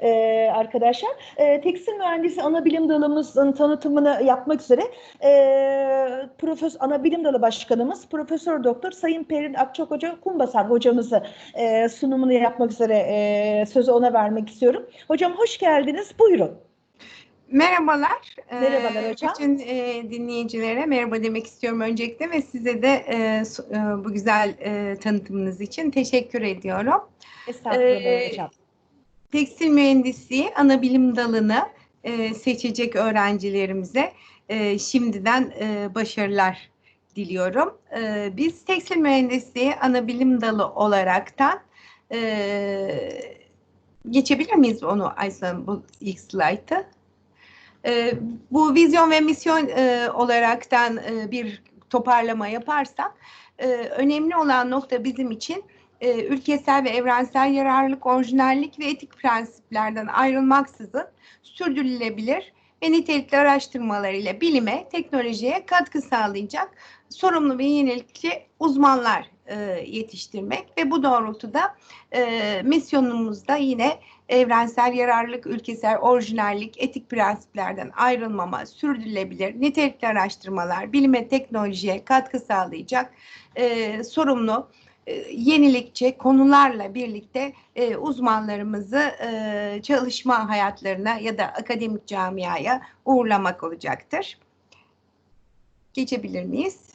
e, arkadaşlar. E, tekstil mühendisi ana bilim dalımızın tanıtımını yapmak üzere e, Profesör ana bilim dalı başkanımız Profesör Doktor Sayın Perin Akçak Hoca Kumbasar hocamızı e, sunumunu yapmak üzere e, sözü ona vermek istiyorum. Hocam hoş geldiniz. Buyurun. Merhabalar. Merhabalar hocam. Bütün e, dinleyicilere merhaba demek istiyorum öncelikle ve size de e, e, bu güzel e, tanıtımınız için teşekkür ediyorum. Estağfurullah Ee, hocam. Tekstil mühendisliği ana bilim dalını e, seçecek öğrencilerimize e, şimdiden e, başarılar diliyorum. E, biz tekstil mühendisliği ana bilim dalı olaraktan e, geçebilir miyiz onu Aysun bu ilk slaytı? E, bu vizyon ve misyon e, olaraktan e, bir toparlama yaparsam e, önemli olan nokta bizim için e, ülkesel ve evrensel yararlılık, orijinallik ve etik prensiplerden ayrılmaksızın sürdürülebilir ve nitelikli araştırmalarıyla bilime, teknolojiye katkı sağlayacak sorumlu ve yenilikçi uzmanlar e, yetiştirmek ve bu doğrultuda e, misyonumuzda yine evrensel yararlılık, ülkesel orijinallik, etik prensiplerden ayrılmama, sürdürülebilir, nitelikli araştırmalar, bilime, teknolojiye katkı sağlayacak e, sorumlu, yenilikçi konularla birlikte e, uzmanlarımızı e, çalışma hayatlarına ya da akademik camiaya uğurlamak olacaktır. Geçebilir miyiz?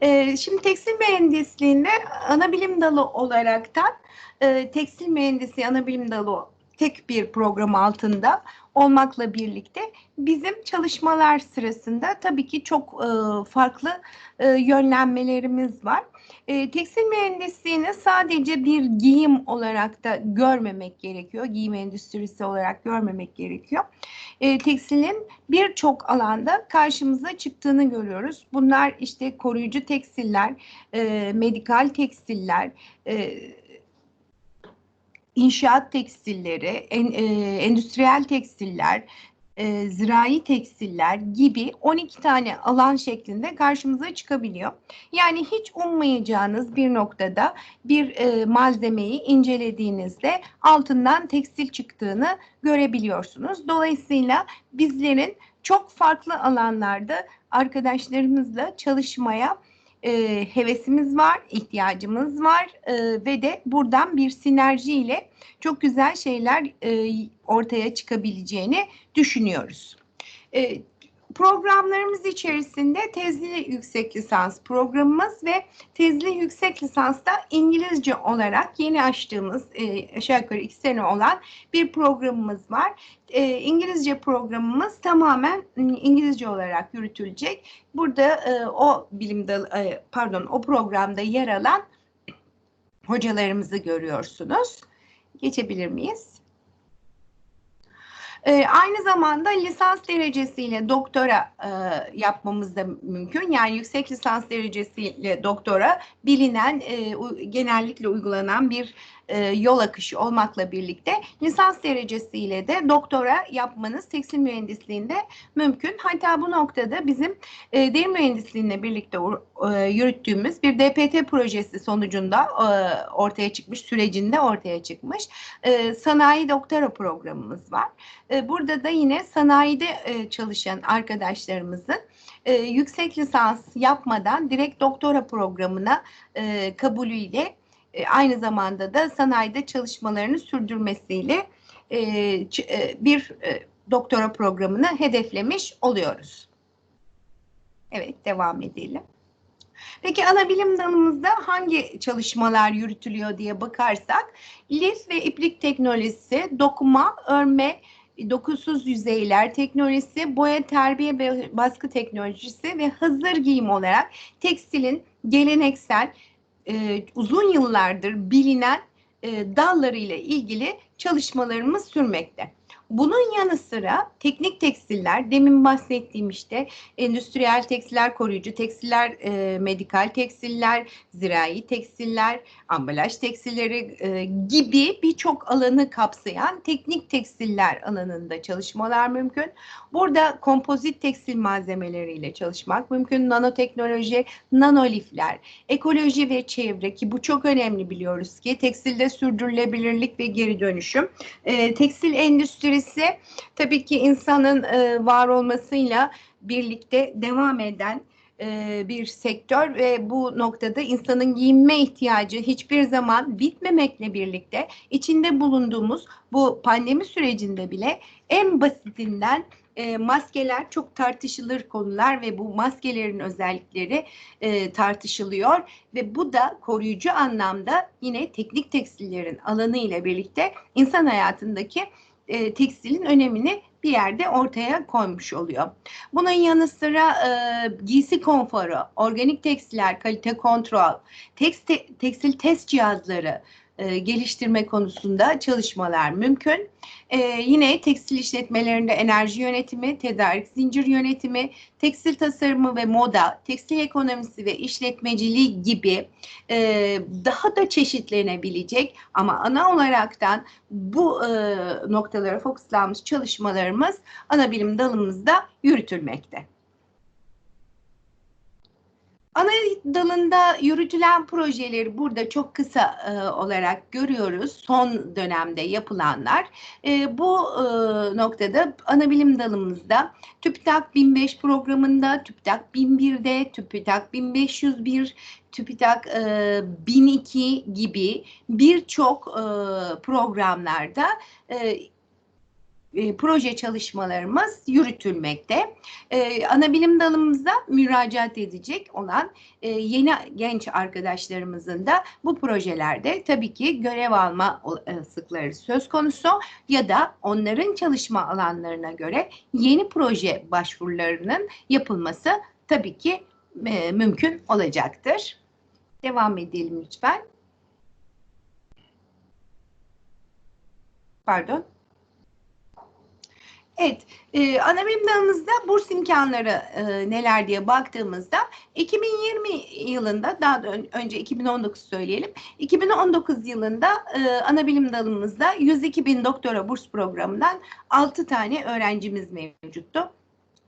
E, şimdi tekstil mühendisliğinde ana bilim dalı olaraktan e, tekstil mühendisi ana bilim dalı tek bir program altında olmakla birlikte bizim çalışmalar sırasında tabii ki çok e, farklı e, yönlenmelerimiz var. E, tekstil mühendisliğini sadece bir giyim olarak da görmemek gerekiyor. Giyim endüstrisi olarak görmemek gerekiyor. E, tekstilin birçok alanda karşımıza çıktığını görüyoruz. Bunlar işte koruyucu tekstiller, e, medikal tekstiller, e, inşaat tekstilleri, en, e, endüstriyel tekstiller, e, zirai tekstiller gibi 12 tane alan şeklinde karşımıza çıkabiliyor. Yani hiç ummayacağınız bir noktada bir e, malzemeyi incelediğinizde altından tekstil çıktığını görebiliyorsunuz. Dolayısıyla bizlerin çok farklı alanlarda arkadaşlarımızla çalışmaya e, hevesimiz var, ihtiyacımız var e, ve de buradan bir sinerji ile çok güzel şeyler e, ortaya çıkabileceğini düşünüyoruz. E, programlarımız içerisinde tezli yüksek lisans programımız ve tezli yüksek lisansta İngilizce olarak yeni açtığımız e, aşağı yukarı iki sene olan bir programımız var. E, İngilizce programımız tamamen İngilizce olarak yürütülecek. Burada e, o bilim dalı, e, pardon o programda yer alan hocalarımızı görüyorsunuz. Geçebilir miyiz? E, aynı zamanda lisans derecesiyle doktora e, yapmamız da mümkün. Yani yüksek lisans derecesiyle doktora bilinen, e, u, genellikle uygulanan bir e, yol akışı olmakla birlikte lisans derecesiyle de doktora yapmanız tekstil mühendisliğinde mümkün. Hatta bu noktada bizim e, derin mühendisliğine birlikte e, yürüttüğümüz bir DPT projesi sonucunda e, ortaya çıkmış, sürecinde ortaya çıkmış e, sanayi doktora programımız var. E, burada da yine sanayide e, çalışan arkadaşlarımızın e, yüksek lisans yapmadan direkt doktora programına e, kabulüyle e, aynı zamanda da sanayide çalışmalarını sürdürmesiyle e, e, bir doktora programını hedeflemiş oluyoruz. Evet devam edelim. Peki ana bilim dalımızda hangi çalışmalar yürütülüyor diye bakarsak lif ve iplik teknolojisi, dokuma, örme, dokusuz yüzeyler teknolojisi, boya terbiye ve baskı teknolojisi ve hazır giyim olarak tekstilin geleneksel e, uzun yıllardır bilinen e, dalları ile ilgili çalışmalarımız sürmekte. Bunun yanı sıra teknik tekstiller, demin bahsettiğim işte endüstriyel tekstiller, koruyucu tekstiller, e, medikal tekstiller, zirai tekstiller, ambalaj tekstilleri e, gibi birçok alanı kapsayan teknik tekstiller alanında çalışmalar mümkün. Burada kompozit tekstil malzemeleriyle çalışmak mümkün. Nanoteknoloji, nanolifler, ekoloji ve çevre ki bu çok önemli biliyoruz ki tekstilde sürdürülebilirlik ve geri dönüşüm. E, tekstil endüstrisi tabii ki insanın e, var olmasıyla birlikte devam eden e, bir sektör ve bu noktada insanın giyinme ihtiyacı hiçbir zaman bitmemekle birlikte içinde bulunduğumuz bu pandemi sürecinde bile en basitinden e, maskeler çok tartışılır konular ve bu maskelerin özellikleri e, tartışılıyor ve bu da koruyucu anlamda yine teknik tekstillerin alanı ile birlikte insan hayatındaki e, tekstilin önemini bir yerde ortaya koymuş oluyor. Bunun yanı sıra e, giysi konforu, organik tekstiller, kalite kontrol, tekstil, tekstil test cihazları e, geliştirme konusunda çalışmalar mümkün. E, yine tekstil işletmelerinde enerji yönetimi, tedarik zincir yönetimi, tekstil tasarımı ve moda, tekstil ekonomisi ve işletmeciliği gibi e, daha da çeşitlenebilecek ama ana olaraktan bu e, noktalara fokuslanmış çalışmalarımız ana bilim dalımızda yürütülmekte. Ana dalında yürütülen projeleri burada çok kısa e, olarak görüyoruz. Son dönemde yapılanlar. E, bu e, noktada ana bilim dalımızda TÜBİTAK 1005 programında, TÜBİTAK 1001'de, TÜBİTAK 1501, TÜBİTAK e, 1002 gibi birçok e, programlarda e, e, proje çalışmalarımız yürütülmekte. E, ana bilim dalımızda müracaat edecek olan e, yeni genç arkadaşlarımızın da bu projelerde tabii ki görev alma sıkları söz konusu ya da onların çalışma alanlarına göre yeni proje başvurularının yapılması tabii ki e, mümkün olacaktır. Devam edelim lütfen. Pardon. Evet, e, ana bilim dalımızda burs imkanları e, neler diye baktığımızda 2020 yılında daha da önce 2019 söyleyelim. 2019 yılında e, ana bilim dalımızda 102 bin doktora burs programından 6 tane öğrencimiz mevcuttu.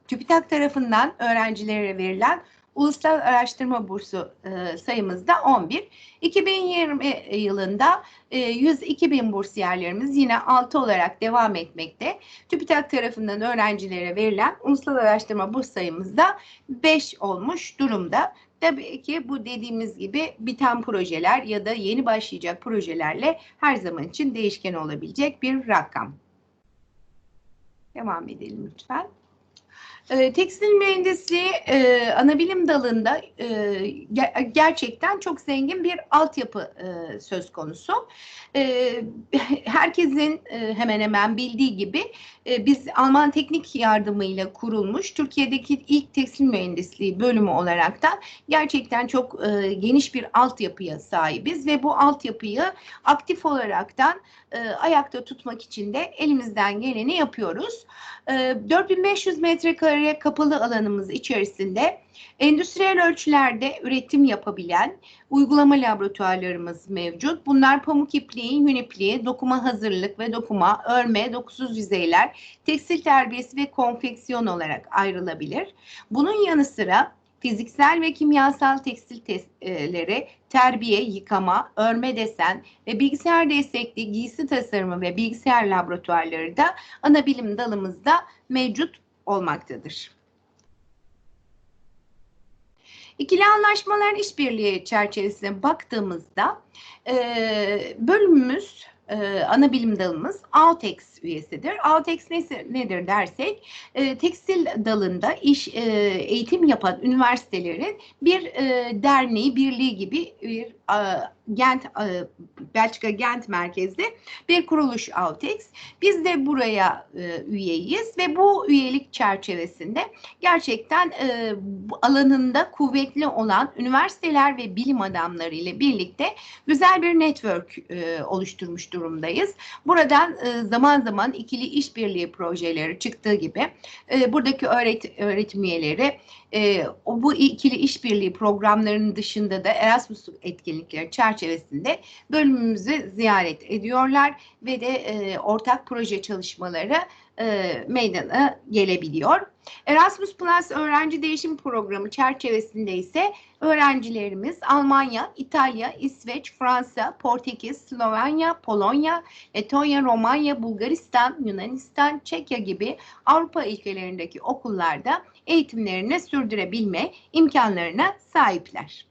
TÜBİTAK tarafından öğrencilere verilen Ulusal Araştırma Bursu e, sayımız da 11. 2020 yılında e, 102 bin bursiyerlerimiz yine 6 olarak devam etmekte. TÜBİTAK tarafından öğrencilere verilen Ulusal Araştırma Burs sayımız da 5 olmuş durumda. Tabii ki bu dediğimiz gibi biten projeler ya da yeni başlayacak projelerle her zaman için değişken olabilecek bir rakam. Devam edelim lütfen. E, tekstil mühendisliği e, ana dalında e, ger- gerçekten çok zengin bir altyapı e, söz konusu. E, herkesin e, hemen hemen bildiği gibi e, biz Alman teknik yardımıyla kurulmuş Türkiye'deki ilk tekstil mühendisliği bölümü olarak da gerçekten çok e, geniş bir altyapıya sahibiz ve bu altyapıyı aktif olaraktan e, ayakta tutmak için de elimizden geleni yapıyoruz. E, 4500 metrekare kapalı alanımız içerisinde endüstriyel ölçülerde üretim yapabilen uygulama laboratuvarlarımız mevcut. Bunlar pamuk ipliği, yün ipliği, dokuma hazırlık ve dokuma, örme, dokusuz yüzeyler, tekstil terbiyesi ve konfeksiyon olarak ayrılabilir. Bunun yanı sıra fiziksel ve kimyasal tekstil testleri, terbiye, yıkama, örme desen ve bilgisayar destekli giysi tasarımı ve bilgisayar laboratuvarları da ana bilim dalımızda mevcut olmaktadır. İkili anlaşmaların işbirliği çerçevesine baktığımızda e, bölümümüz e, ana bilim dalımız Altex üyesidir. Altex nedir dersek e, tekstil dalında iş e, eğitim yapan üniversitelerin bir e, derneği, birliği gibi bir e, Gent e, Belçika Gent merkezli bir kuruluş Altex. Biz de buraya e, üyeyiz ve bu üyelik çerçevesinde gerçekten e, alanında kuvvetli olan üniversiteler ve bilim adamları ile birlikte güzel bir network oluşturmuş durumdayız. Buradan zaman zaman ikili işbirliği projeleri çıktığı gibi buradaki öğret öğretim üyeleri e, bu ikili işbirliği programlarının dışında da Erasmus etkinlikleri çerçevesinde bölümümüzü ziyaret ediyorlar ve de e, ortak proje çalışmaları e, meydana gelebiliyor. Erasmus Plus öğrenci değişim programı çerçevesinde ise öğrencilerimiz Almanya, İtalya, İsveç, Fransa, Portekiz, Slovenya, Polonya, Letonya, Romanya, Bulgaristan, Yunanistan, Çekya gibi Avrupa ülkelerindeki okullarda eğitimlerini sürdürebilme imkanlarına sahipler.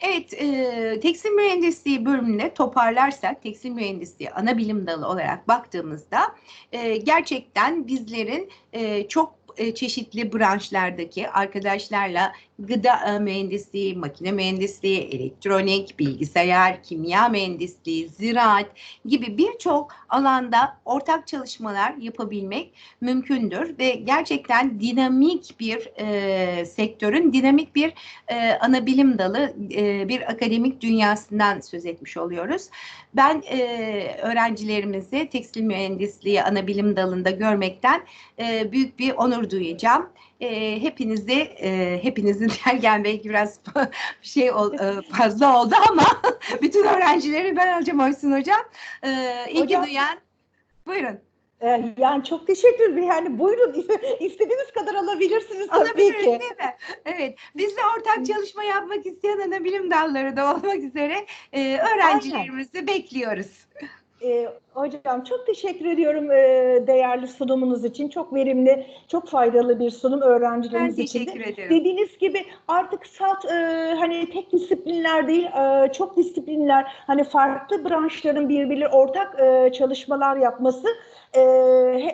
Evet, e, tekstil mühendisliği bölümüne toparlarsak, tekstil mühendisliği ana bilim dalı olarak baktığımızda e, gerçekten bizlerin e, çok e, çeşitli branşlardaki arkadaşlarla gıda e, mühendisliği, makine mühendisliği, elektronik, bilgisayar, kimya mühendisliği, ziraat gibi birçok alanda ortak çalışmalar yapabilmek mümkündür ve gerçekten dinamik bir e, sektörün dinamik bir e, ana bilim dalı e, bir akademik dünyasından söz etmiş oluyoruz. Ben e, öğrencilerimizi tekstil mühendisliği ana bilim dalında görmekten e, büyük bir onur duyacağım. E, hepinizi e, hepinizin dergen belki biraz şey ol, e, fazla oldu ama bütün öğrencileri ben alacağım Oysun hocam. E, ilgi Hocam- duyan buyurun. Ee, Yani çok teşekkür ederim. Yani buyurun istediğiniz kadar alabilirsiniz tabii Alabiliriz ki. değil mi? Evet. Bizle ortak çalışma yapmak isteyen ana bilim dalları da olmak üzere e, öğrencilerimizi bekliyoruz. Ee, hocam çok teşekkür ediyorum e, değerli sunumunuz için. Çok verimli, çok faydalı bir sunum Ben öğrencilerimiz için de. teşekkür ederim. Dediğiniz gibi artık salt e, hani tek disiplinler değil, e, çok disiplinler, hani farklı branşların birbiriyle ortak e, çalışmalar yapması e,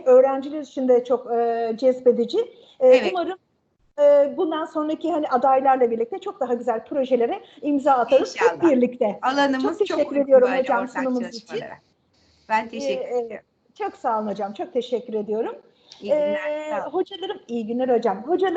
öğrenciler için de çok e, cezbedici. E, Evet. Umarım e, bundan sonraki hani adaylarla birlikte çok daha güzel projelere imza atarız hep İnşallah. birlikte. Alanımız Çok çok, teşekkür uygun ediyorum hocam ortak sunumunuz için. Ben teşekkür Ee, e, ederim. Çok sağ olun hocam. Çok teşekkür ediyorum. İyi günler. Ee, hocalarım iyi günler hocam. Hocalarım